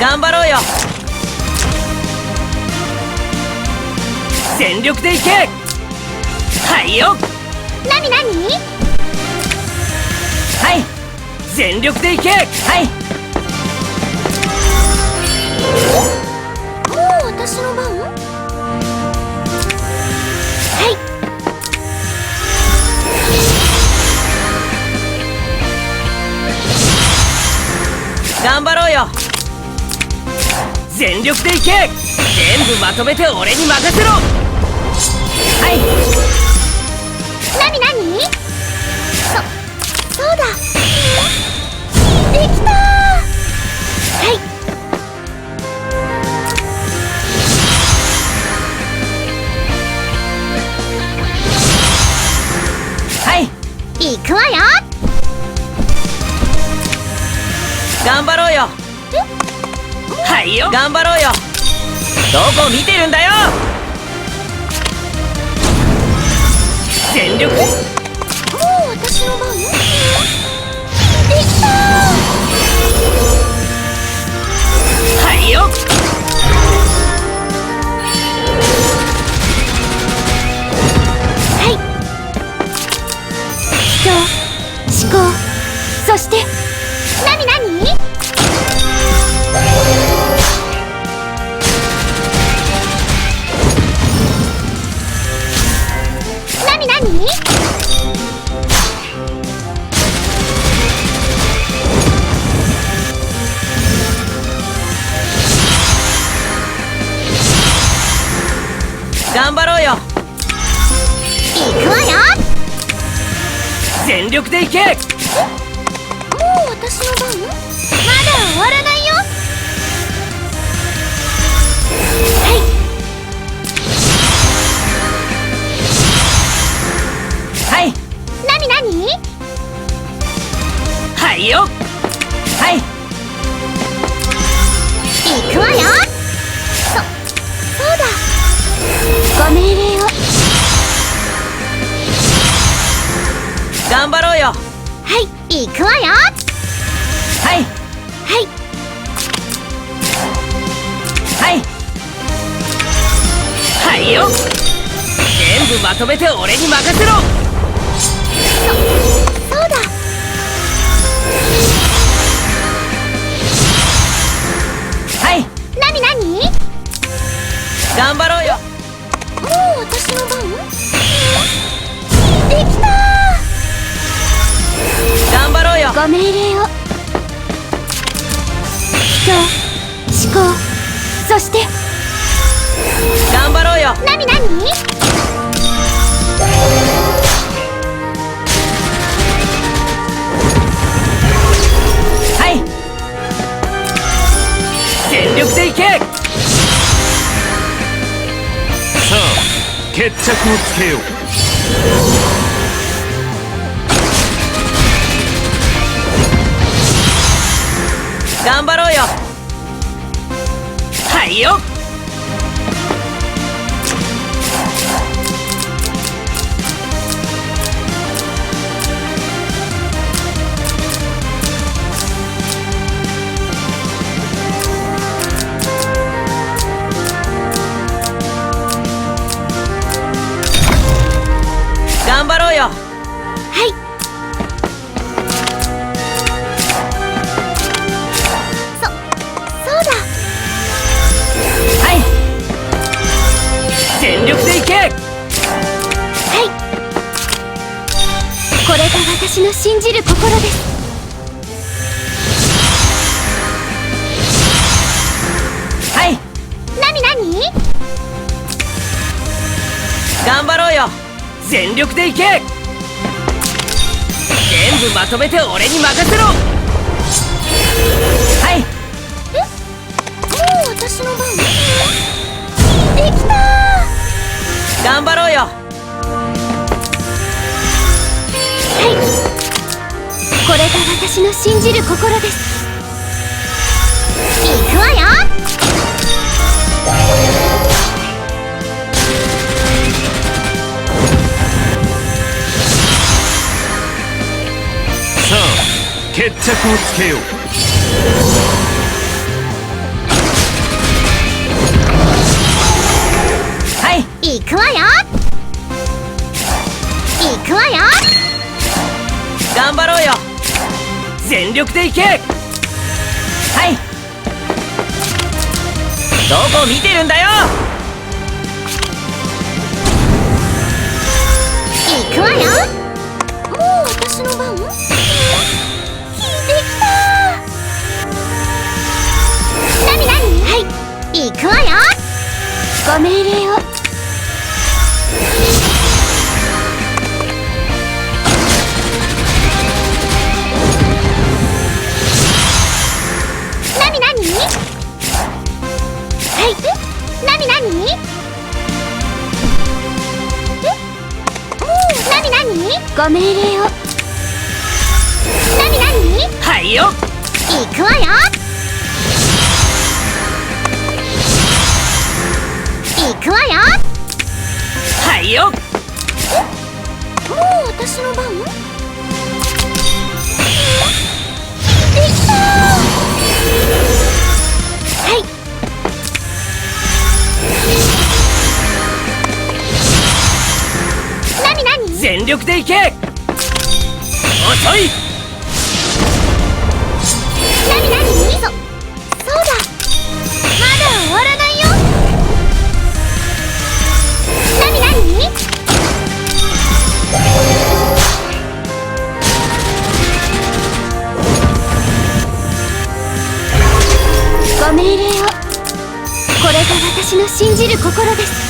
頑張ろうよ。全力でいけ。はいよ。なになにはい。全力でいけ。はい。もう私の番？はい。頑張ろうよ全力でいけ！全部まとめて俺に任せろ！はい。なになに？そそうだ。できたはい。はい。行くわよ。頑張ろうよはいよ。頑張ろうよ。どこ見てるんだよ。全力頑張ろうよ。行くわよ。全力でいけ。もう私の番？まだ終わらないよ。はいはいご命令を頑張ろうよ。はい行くわよ。はい。はい。はい。はいよ。全部まとめて俺に任せろ。そうだ。はい。なになに？頑張ろうご命令を。人思考そして。頑張ろうよ。なになに？はい。全力でいけ。さあ決着をつけよう頑張ろうよ。はいよ。じる心です。はい。なになに？頑張ろうよ。全力でいけ。全部まとめて俺に任せろの信じる心です。行くわよ。さあ決着をつけよう。行くわよ。行くわよ。頑張ろうよ。全力でいけ！はい。どこ見てるんだよ！行くわよ。もう私の番？できた。なになにはい。行くわよ。ご命令をご命令を。はいよ。行くわよ。行くわよ。はいよ。もう私の番？け。遅い。なになにそそうだ。まだ終わらないよ。なになにご命令を。これが私の信じる心です。